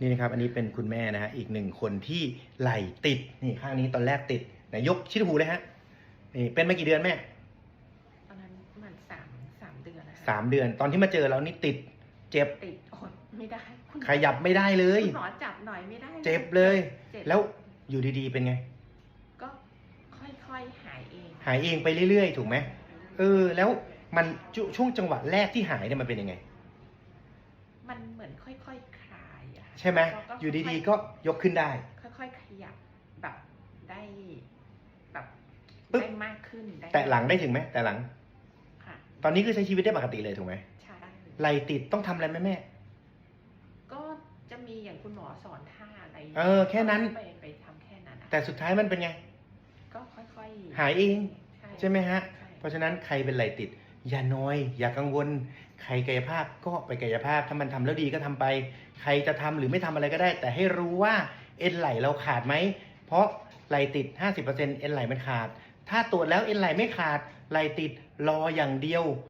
นี่นะครับ อันนี้เป็นคุณแม่นะฮะอีกหนึ่งคนที่ไหลติดนี่ข้างนี้ตอนแรกติดไหนยกชิดหูเลยฮะนี่เป็นมากี่เดือนแม่ตอนนั้นประมันสามสามเดือนนะคะสามเดือน ตอนที่มาเจอเรานี่ติด เจ็บติดอดไม่ได้คุณขยับไม่ได้เลย คุณหมอจับหน่อยไม่ได้เจ็บเลย จ็บแล้วอยู่ดีๆเป็นไง ก็ค่อยๆหายเองหายเองไปเรื่อยๆ ถูกไหมเออ แล้วมันชช่วงจังหวะแรกที่หายเนี่ยมันเป็นยังไง มันเหมือนค่อยๆคลายอะค่ะใช่ไหมแล้วก็อยู่ดีๆก็ยกขึ้นได้ ค่อยๆ ขยับแบบได้แบบปึ๊บ ได้มากขึ้นได้แต่หลังได้ถึงไหมแต่หลัง ค่ะตอนนี้คือใช้ชีวิตได้ปกติเลยถูกไหมใช่ได้เลยไหลติดต้องทำอะไรไหมแม่ ก็จะมีอย่างคุณหมอสอนท่าอะไรเออแค่นั้น ไปไปทำแค่นั้นอะแต่สุดท้ายมันเป็นไง ก็ค่อยๆหายเอง ใช่ไหมฮะ ใช่เพราะฉะนั้นใครเป็นไหลติด อย่าน้อย อย่ากังวล ใครกายภาพก็ไปกายภาพถ้ามันทำแล้วดีก็ทำไป ใครจะทำหรือไม่ทำอะไรก็ได้ แต่ให้รู้ว่าเอ็นไหลเราขาดไหม เพราะไหลติด 50%เอ็นไหลมันขาด ถ้าตรวจแล้วเอ็นไหลไม่ขาดไหลติดรออย่างเดียว